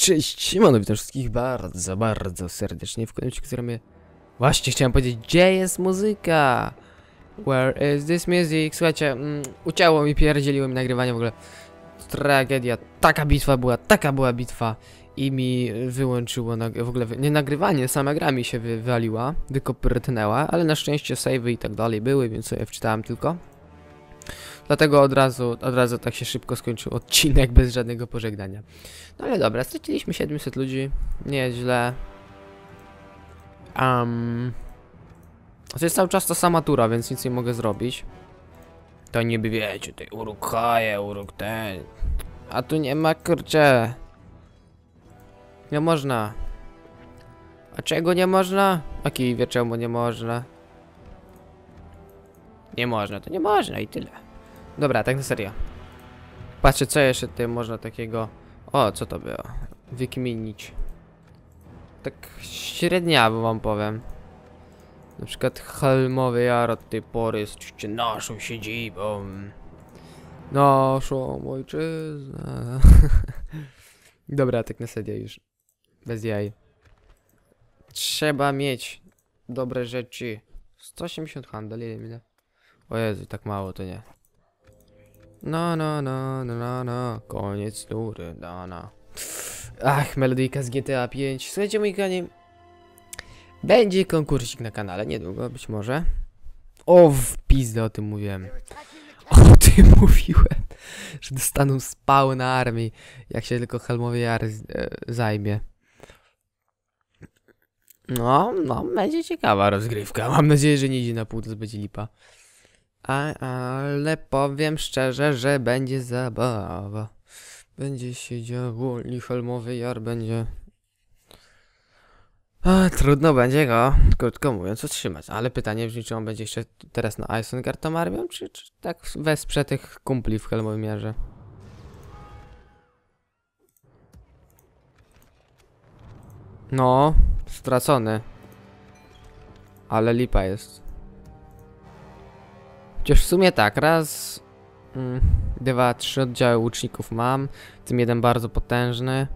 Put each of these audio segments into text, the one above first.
Cześć, siemano, witam wszystkich bardzo, bardzo serdecznie w kolejnym odcinku mnie... Właśnie chciałem powiedzieć, gdzie jest muzyka? Where is this music? Słuchajcie, mm, ucięło mi, pierdzieliło mi nagrywanie w ogóle. Tragedia, taka bitwa była, taka była bitwa. I mi wyłączyło, w ogóle nie nagrywanie, sama gra mi się wywaliła, wykoprytnęła, ale na szczęście savey i tak dalej były, więc sobie wczytałem tylko. Dlatego od razu, od razu tak się szybko skończył odcinek bez żadnego pożegnania. No ale dobra, straciliśmy 700 ludzi, nieźle. Um, to jest cały czas ta sama tura, więc nic nie mogę zrobić. To niby wiecie, tej uruk haje, uruk ten. A tu nie ma kurcze. Nie można. A czego nie można? A wie czemu nie można. Nie można, to nie można i tyle. Dobra, tak na serio. Patrzę, co jeszcze tutaj można takiego... O, co to było? Wykminić. Tak średniawo wam powiem. Na przykład Helmowy Jar od tej pory jest oczywiście naszą siedzibą. Naszą ojczyznę. Dobra, tak na serio już. Bez jaj. Trzeba mieć dobre rzeczy. 180 handel, ile? O Jezu, tak mało to nie. No, no, no, no, no, no. Koniec tury, no, no. Ach, melodyjka z GTA 5. Słuchajcie, moi kochani. Będzie konkursik na kanale, niedługo być może. O, w pizdę o tym mówiłem. O tym mówiłem, że dostaną spały na armii, jak się tylko Helmowy Jar e, zajmie. No, no, będzie ciekawa rozgrywka. Mam nadzieję, że nie idzie na pół, to będzie lipa. A, ale powiem szczerze, że będzie zabawa. Będzie się działo, i Helmowy Jar będzie... A, trudno będzie go, krótko mówiąc, utrzymać. Ale pytanie brzmi, czy on będzie jeszcze teraz na Isengard tą armią, czy, czy tak wesprze tych kumpli w Helmowym Jarze? No, stracony. Ale lipa jest. Chociaż w sumie tak, raz, mm, dwa, trzy oddziały łuczników mam, w tym jeden bardzo potężny.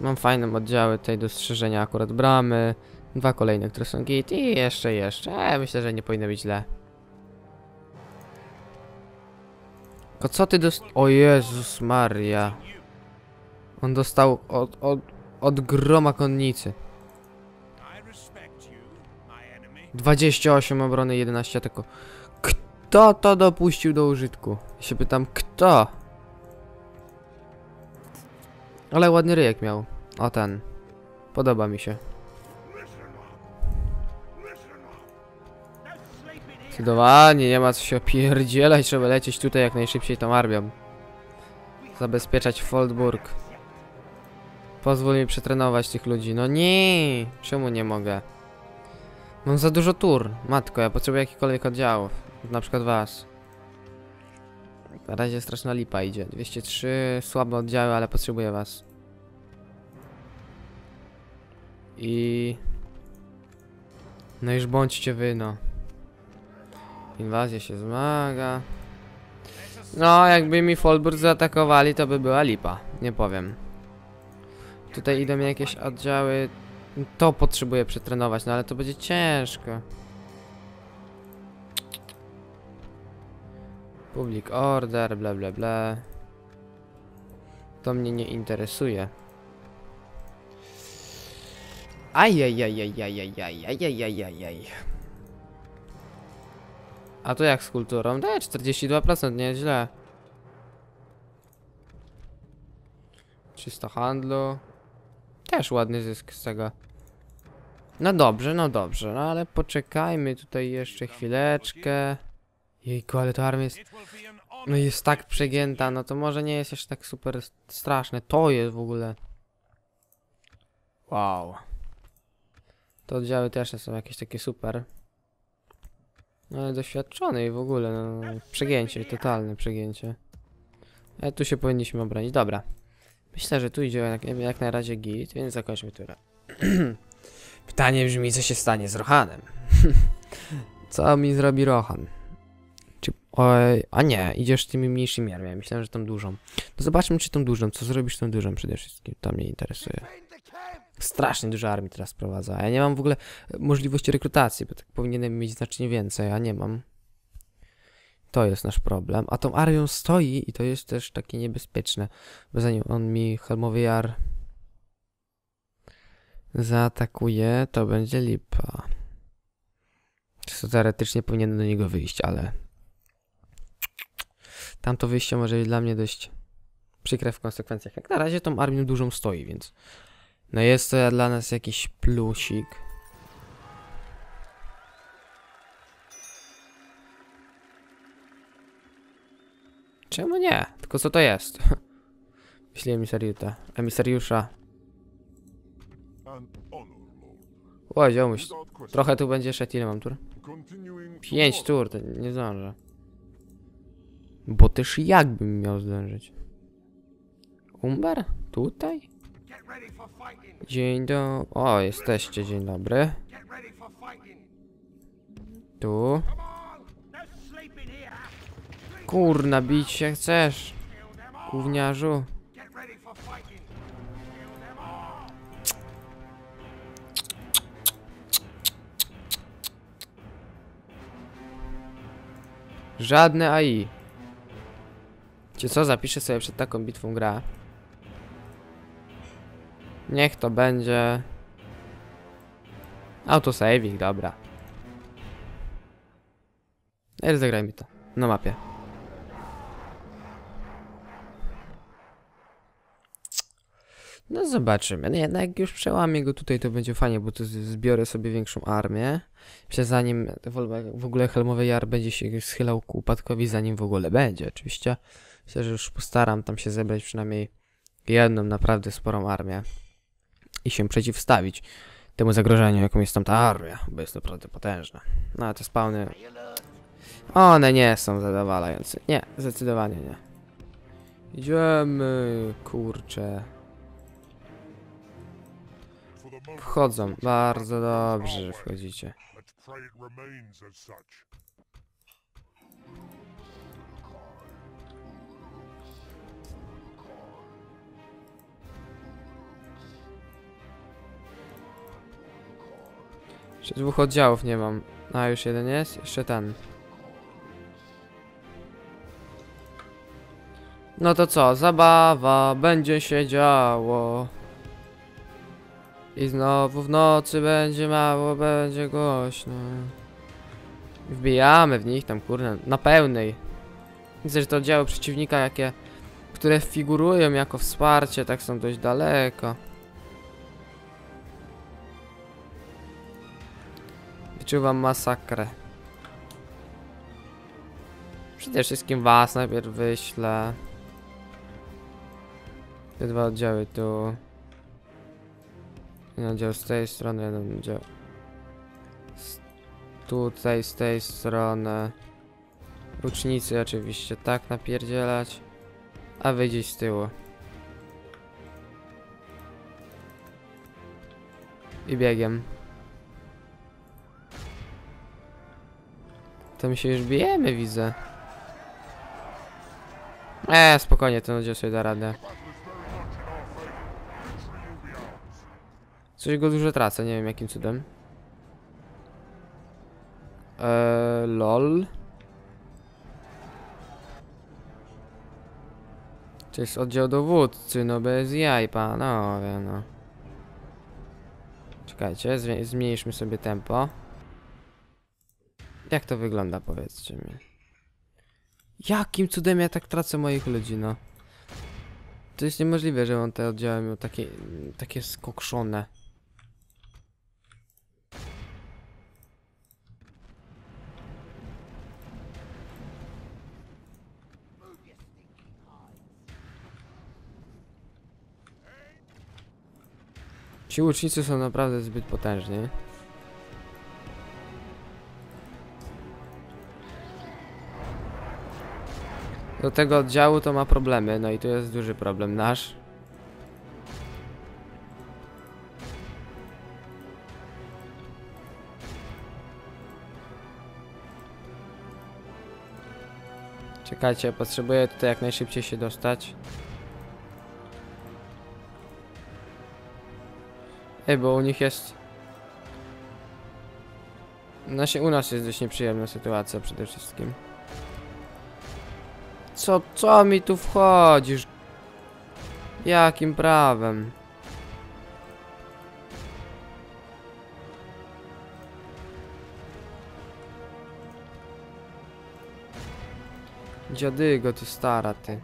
Mam fajne oddziały tutaj do strzeżenia akurat bramy, dwa kolejne, które są git i jeszcze, jeszcze. E, myślę, że nie powinno być źle. Tylko co ty dost... O Jezus Maria. On dostał od, od, od groma konnicy. 28 obrony, 11 ataku. Kto to dopuścił do użytku? Ja się pytam, kto? Ale ładny ryjek miał. O ten. Podoba mi się. Zdecydowanie, nie ma co się opierdzielać, trzeba lecieć tutaj jak najszybciej tą armią. Zabezpieczać Foldburg. Pozwól mi przetrenować tych ludzi. No nie! Czemu nie mogę? Mam za dużo tur. Matko, ja potrzebuję jakichkolwiek oddziałów. Na przykład was. Na razie straszna lipa idzie. 203, słabe oddziały, ale potrzebuję was. I... No już bądźcie wy, no. Inwazja się zmaga. No, jakby mi Folburg zaatakowali, to by była lipa. Nie powiem. Tutaj idą jakieś oddziały. To potrzebuję przetrenować, no ale to będzie ciężko. Public order, bla bla bla. To mnie nie interesuje. Ajajajajajajajajajajajaj. A to jak z kulturą? Daje 42%, nieźle. 300 handlu. Też ładny zysk z tego. No dobrze, no dobrze, no ale poczekajmy tutaj jeszcze chwileczkę. Jejku, ale to armia jest... No jest tak przegięta, no to może nie jest jeszcze tak super straszne. To jest w ogóle... Wow. To oddziały też nie są jakieś takie super. No ale doświadczony i w ogóle, no... Przegięcie, totalne przegięcie. Ale tu się powinniśmy obronić. Dobra. Myślę, że tu idzie jak, jak na razie git, więc zakończmy turę. Pytanie brzmi, co się stanie z Rohanem? co mi zrobi Rohan? Oj, a nie, idziesz tymi mniejszymi armiami. Myślałem, że tą dużą. No zobaczmy, czy tą dużą. Co zrobisz tą dużą przede wszystkim? To mnie interesuje. Strasznie dużo armii teraz prowadza. Ja nie mam w ogóle e, możliwości rekrutacji, bo tak powinienem mieć znacznie więcej, a nie mam. To jest nasz problem. A tą armią stoi i to jest też takie niebezpieczne, bo zanim on mi Helmowy Jar zaatakuje, to będzie lipa. Teoretycznie powinien do niego wyjść, ale tamto wyjście może być dla mnie dość przykre w konsekwencjach. Jak na razie tą armią dużą stoi, więc no jest to dla nas jakiś plusik. Czemu nie? Tylko co to jest? Myślę emisariuta. Emisariusza. An honor, lord. O, ziomuś. Without question. Trochę tu będzie szedł. Ile mam tur? Pięć tur, to nie zdążę. Bo też jakbym miał zdążyć. Umber? Tutaj? Dzień do... O, jesteście, dzień dobry. Tu. Kurna, bić się chcesz, gówniarzu. Żadne AI. Czy co, zapiszę sobie przed taką bitwą gra. Niech to będzie... Autosaving, dobra. No i zagraj mi to. Na mapie. No zobaczymy. No jak już przełamię go tutaj, to będzie fajnie, bo z- zbiorę sobie większą armię. Myślę, zanim w ogóle Helmowy Jar będzie się schylał ku upadkowi, zanim w ogóle będzie, oczywiście. Myślę, że już postaram tam się zebrać przynajmniej jedną naprawdę sporą armię i się przeciwstawić temu zagrożeniu, jaką jest tam ta armia, bo jest naprawdę potężna. No a te spawny... One nie są zadowalające. Nie, zdecydowanie nie. Idziemy, kurczę. Wchodzą, bardzo dobrze, że wchodzicie. Jeszcze dwóch oddziałów nie mam. A, już jeden jest? Jeszcze ten. No to co, zabawa, będzie się działo. I znowu w nocy będzie mało, będzie głośno. Wbijamy w nich tam, kurde, na pełnej. Widzę, że te oddziały przeciwnika, jakie, które figurują jako wsparcie, tak są dość daleko. Wyczuwam masakrę. Przede wszystkim was najpierw wyślę. Te dwa oddziały tu. Jeden oddział z tej strony, jeden oddział. Z tutaj, z tej strony. Łucznicy oczywiście tak napierdzielać. A wy gdzieś z tyłu. I biegiem. To my się już bijemy, widzę. Eee, spokojnie, ten oddział sobie da radę. Coś go dużo tracę, nie wiem jakim cudem. Eee, lol. To jest oddział dowódcy, no bez jaj, panowie, no. Czekajcie, zmniejszmy sobie tempo. Jak to wygląda, powiedzcie mi. Jakim cudem ja tak tracę moich ludzi, no? To jest niemożliwe, że on te oddziały miał takie, takie skokszone. Ci łucznicy są naprawdę zbyt potężni. Do tego oddziału to ma problemy, no i to jest duży problem nasz. Czekajcie, potrzebuję tutaj jak najszybciej się dostać. Ej, bo u nich jest... Znaczy u nas jest dość nieprzyjemna sytuacja przede wszystkim. Co, co mi tu wchodzisz? Jakim prawem? Dziadygo, ty stara, ty.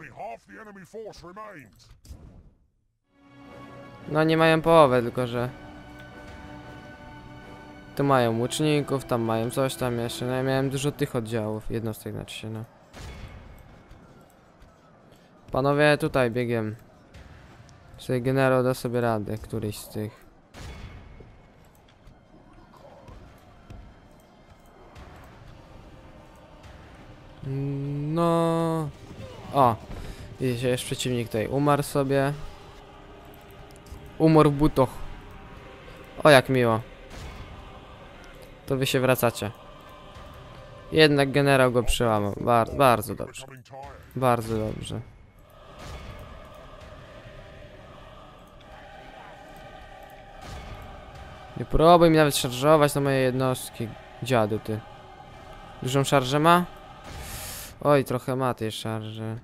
No nie mają połowę, tylko że... Tu mają łuczników, tam mają coś tam jeszcze. No ja miałem dużo tych oddziałów, jednostek znaczy się, no. Panowie, tutaj biegiem. Czy generał da sobie radę, któryś z tych. No. O, widzicie, jest przeciwnik tutaj. Umarł sobie. Umor w butoch. O, jak miło. To wy się wracacie. Jednak generał go przełamał. Bar bardzo dobrze. Bardzo dobrze. Nie próbuj mi nawet szarżować na moje jednostki. Dziadu ty. Dużą szarżę ma? Oj, trochę ma tej szarży.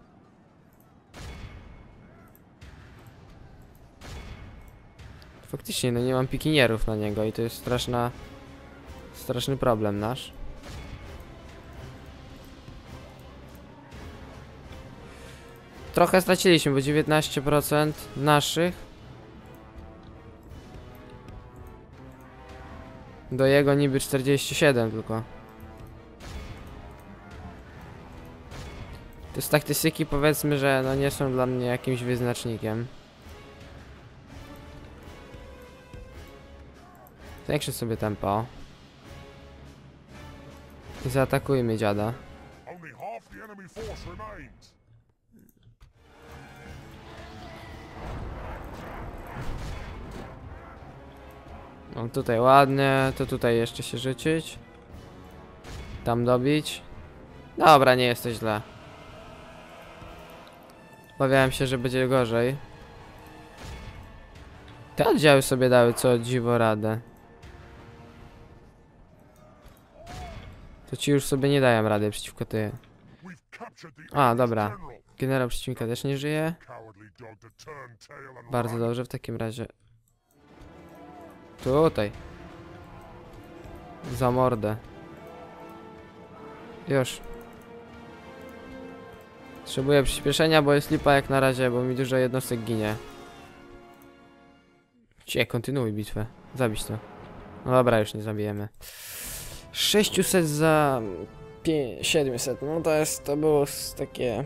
Faktycznie, no nie mam pikinierów na niego i to jest straszna... Straszny problem nasz. Trochę straciliśmy, bo 19% naszych Do jego niby 47 tylko. Te statystyki powiedzmy, że no nie są dla mnie jakimś wyznacznikiem. Zwiększę sobie tempo. I zaatakujmy dziada. Only half the enemy force remains. No tutaj ładnie, to tutaj jeszcze się rzucić. Tam dobić. Dobra, nie jesteś źle. Obawiałem się, że będzie gorzej. Te oddziały sobie dały co dziwo radę. To ci już sobie nie dają rady przeciwko ty. A, dobra. Generał przeciwnika też nie żyje. Bardzo dobrze w takim razie. Tutaj. Za mordę. Już. Potrzebuję przyspieszenia, bo jest lipa jak na razie, bo mi dużo jednostek ginie. Cie, kontynuuj bitwę. Zabić to. No dobra, już nie zabijemy. 600 za... pie- 700, no to jest, to było takie...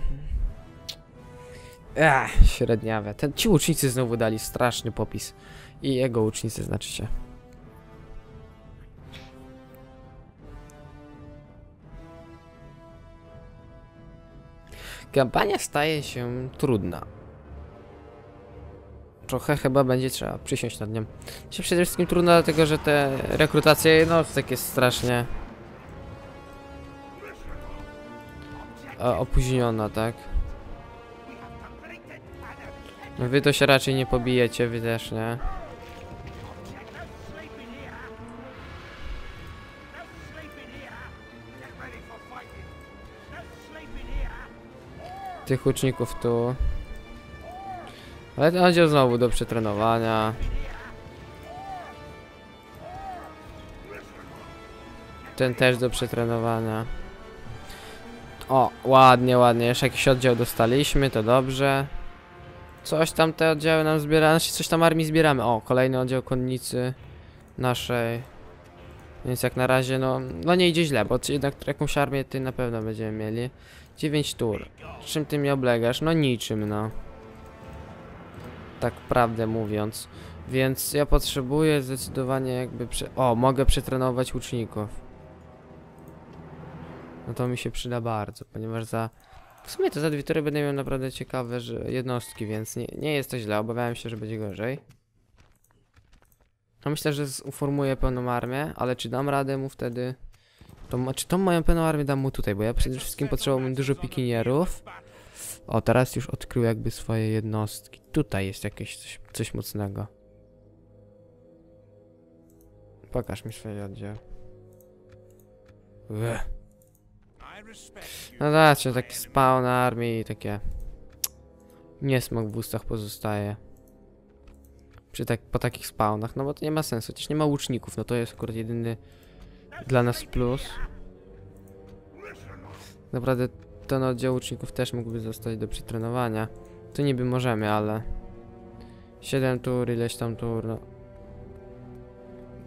Ach, średniawe. Ten, ci łucznicy znowu dali straszny popis. I jego łucznicy znaczy się. Kampania staje się trudna. Trochę chyba będzie trzeba przysiąść nad nią. Się przede wszystkim trudna, dlatego że te rekrutacje jednostek jest strasznie e, opóźniona, tak? No wy to się raczej nie pobijecie, wy też nie. Tych łuczników tu. Ale ten oddział znowu do przetrenowania. Ten też do przetrenowania. O, ładnie, ładnie. Jeszcze jakiś oddział dostaliśmy, to dobrze. Coś tam te oddziały nam zbieramy, znaczy coś tam armii zbieramy. O, kolejny oddział konnicy naszej. Więc jak na razie, no, no nie idzie źle, bo jednak jakąś armię ty na pewno będziemy mieli. 9 tur. Czym ty mnie oblegasz? No niczym, no. Tak prawdę mówiąc. Więc ja potrzebuję zdecydowanie jakby prze... O, mogę przetrenować łuczników. No to mi się przyda bardzo, ponieważ za... W sumie to za dwie tury będę miał naprawdę ciekawe że jednostki, więc nie, nie jest to źle. Obawiałem się, że będzie gorzej. No myślę, że uformuję pełną armię, ale czy dam radę mu wtedy To, ma- czy tą moją pełną armię dam mu tutaj, bo ja przede wszystkim potrzebowałbym dużo pikinierów. O, teraz już odkrył jakby swoje jednostki. Tutaj jest jakieś coś, coś mocnego. Pokaż mi swoje respect you. No zobaczcie, taki spawn na armii i takie... Niesmok w ustach pozostaje. Przy tak, po takich spawnach, no bo to nie ma sensu. Chociaż nie ma łuczników, no to jest akurat jedyny dla nas plus. Naprawdę ten oddział łuczników też mógłby zostać do przetrenowania. To niby możemy, ale... 7 tur, ileś tam tur, no...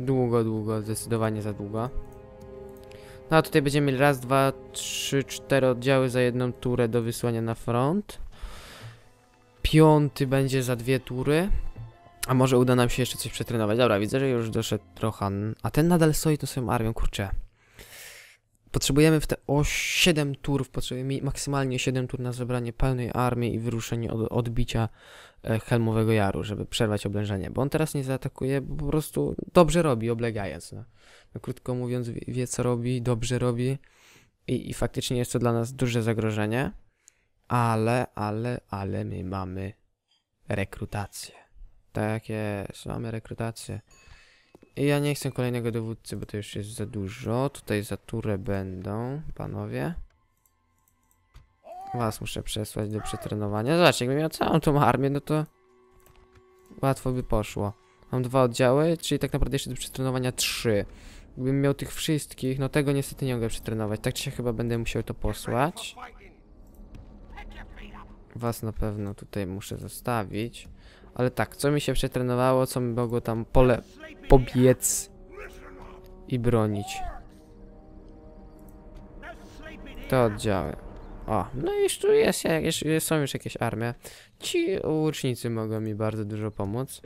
Długo, długo, zdecydowanie za długo. No a tutaj będziemy mieli raz, dwa, trzy, cztery oddziały za jedną turę do wysłania na front. Piąty będzie za dwie tury. A może uda nam się jeszcze coś przetrenować. Dobra, widzę, że już doszedł Rohan. A ten nadal stoi tą swoją armią, kurczę. Potrzebujemy w te o 7 turów, potrzebujemy maksymalnie 7 tur na zebranie pełnej armii i wyruszenie od odbicia e, Helmowego Jaru, żeby przerwać oblężenie. Bo on teraz nie zaatakuje, bo po prostu dobrze robi, oblegając. No. No, krótko mówiąc, wie, wie co robi, dobrze robi i, i faktycznie jest to dla nas duże zagrożenie, ale, ale, ale my mamy rekrutację. Tak jest, mamy rekrutację. I ja nie chcę kolejnego dowódcy, bo to już jest za dużo. Tutaj za turę będą, panowie. Was muszę przesłać do przetrenowania. Zobaczcie, jakbym miał całą tą armię, no to łatwo by poszło. Mam dwa oddziały, czyli tak naprawdę jeszcze do przetrenowania trzy. Gdybym miał tych wszystkich, no tego niestety nie mogę przetrenować. Tak czy się chyba będę musiał to posłać. Was na pewno tutaj muszę zostawić. Ale tak, co mi się przetrenowało, co mi mogło tam pole pobiec i bronić. Te oddziały. O, no i tu jest, jakieś, są już jakieś armie. Ci łucznicy mogą mi bardzo dużo pomóc.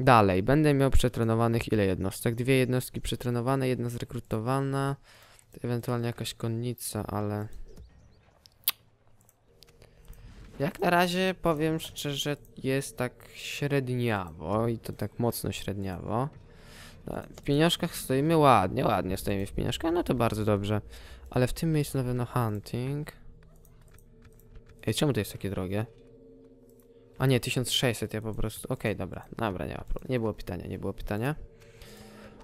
Dalej, będę miał przetrenowanych ile jednostek? Dwie jednostki przetrenowane, jedna zrekrutowana, ewentualnie jakaś konnica, ale... Jak na razie powiem szczerze, jest tak średniawo i to tak mocno średniawo. No, W pieniążkach stoimy ładnie, ładnie stoimy w pieniążkach, no to bardzo dobrze. Ale w tym miejscu na pewno hunting. Ej, czemu to jest takie drogie? A nie, 1600 ja po prostu. Okej, dobra, dobra, nie ma problemu. Nie było pytania, nie było pytania.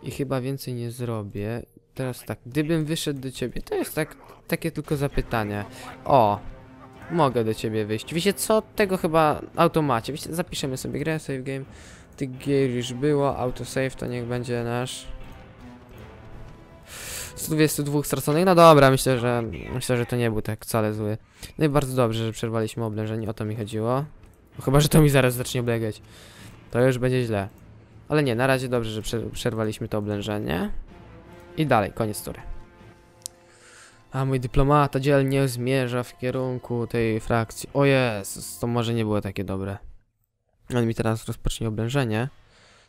I chyba więcej nie zrobię. Teraz tak, gdybym wyszedł do ciebie, to jest tak, takie tylko zapytanie. O, mogę do ciebie wyjść. Wiecie co? Tego chyba automacie. Wiecie, zapiszemy sobie grę, save game. Tych gier już było, autosave to niech będzie nasz. 122 straconych, no dobra, myślę, że myślę, że to nie był tak wcale zły. No i bardzo dobrze, że przerwaliśmy oblężenie, o to mi chodziło. Chyba, że to mi zaraz zacznie oblegać. To już będzie źle. Ale nie, na razie dobrze, że prze- przerwaliśmy to oblężenie. I dalej, koniec tury. A mój dyplomata dzielnie zmierza w kierunku tej frakcji. O Jezus, to może nie było takie dobre. On mi teraz rozpocznie oblężenie.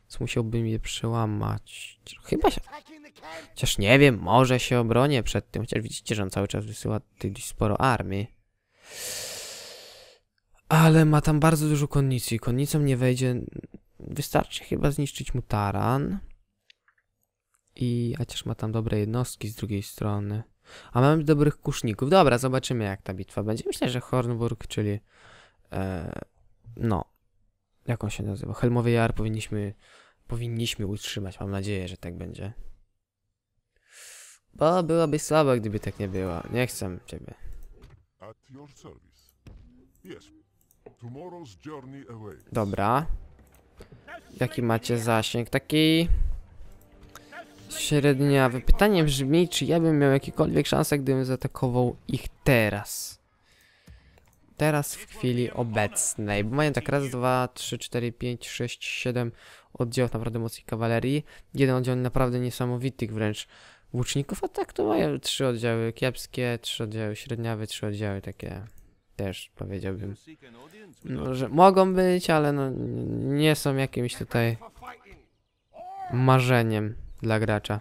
Więc musiałbym je przełamać. Chyba się... Chociaż nie wiem, może się obronię przed tym. Chociaż widzicie, że on cały czas wysyła dość sporo armii. Ale ma tam bardzo dużo konnicy. Konnicą nie wejdzie. Wystarczy chyba zniszczyć mu taran. I chociaż ma tam dobre jednostki z drugiej strony. A mamy dobrych kuszników. Dobra, zobaczymy jak ta bitwa będzie. Myślę, że Hornburg, czyli. E, no. Jak on się nazywa? Helmowy Jar powinniśmy. Powinniśmy utrzymać. Mam nadzieję, że tak będzie. Bo byłoby słabo, gdyby tak nie było. Nie chcę ciebie. Dobra. Jaki macie zasięg? Taki średniawy. Pytanie brzmi, czy ja bym miał jakiekolwiek szanse, gdybym zaatakował ich teraz. Teraz w chwili obecnej. Bo mają tak raz, dwa, trzy, cztery, pięć, sześć, siedem oddziałów naprawdę mocnej kawalerii. Jeden oddział naprawdę niesamowitych wręcz łuczników, a tak to mają trzy oddziały kiepskie, trzy oddziały średniawe, trzy oddziały takie też powiedziałbym. No, że mogą być, ale no nie są jakimś tutaj marzeniem dla gracza.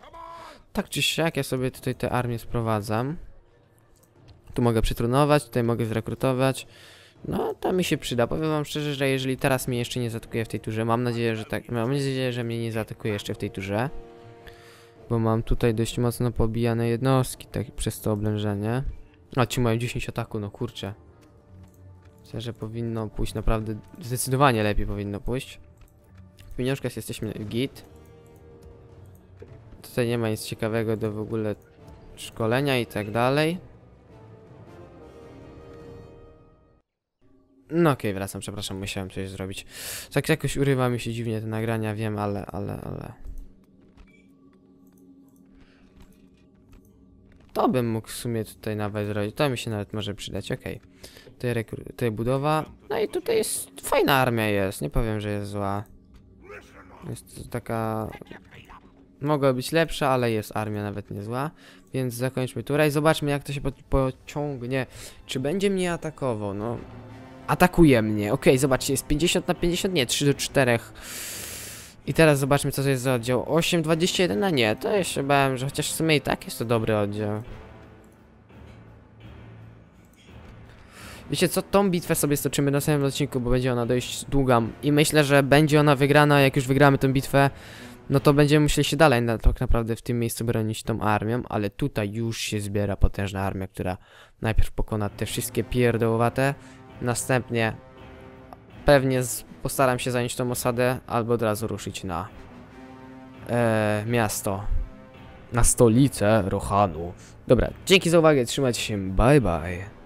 Tak czy siak, ja sobie tutaj te armię sprowadzam. Tu mogę przytrunować, tutaj mogę zrekrutować. No, to mi się przyda. Powiem wam szczerze, że jeżeli teraz mnie jeszcze nie zaatakuje w tej turze, mam nadzieję, że tak, mam nadzieję, że mnie nie zaatakuje jeszcze w tej turze. Bo mam tutaj dość mocno pobijane jednostki, tak przez to oblężenie. A ci mają 10 ataku, no kurczę. Myślę, że powinno pójść naprawdę, zdecydowanie lepiej powinno pójść. W pieniążkach jesteśmy git. Tutaj nie ma nic ciekawego do w ogóle szkolenia i tak dalej. No okej, wracam, przepraszam, musiałem coś zrobić. Tak jakoś urywa mi się dziwnie te nagrania, wiem, ale, ale, ale... To bym mógł w sumie tutaj nawet zrobić, to mi się nawet może przydać, okej. Tutaj, rekru- tutaj budowa, no i tutaj jest, fajna armia jest, nie powiem, że jest zła. Jest to taka... Mogła być lepsza, ale jest armia nawet niezła. Więc zakończmy turę i zobaczmy jak to się po- pociągnie. Czy będzie mnie atakował? No, atakuje mnie. Okej, zobaczcie, jest 50 na 50, nie, 3 do 4. I teraz zobaczmy, co to jest za oddział. 8, 21, a nie, to jeszcze bałem, że chociaż w sumie i tak jest to dobry oddział. Wiecie co, tą bitwę sobie stoczymy na następnym odcinku, bo będzie ona dość długa i myślę, że będzie ona wygrana, jak już wygramy tę bitwę, no to będziemy musieli się dalej na, tak naprawdę w tym miejscu bronić tą armią, ale tutaj już się zbiera potężna armia, która najpierw pokona te wszystkie pierdołowate, Następnie pewnie postaram się zająć tą osadę albo od razu ruszyć na e, miasto. Na stolicę Rohanu. Dobra, dzięki za uwagę, trzymajcie się, bye bye.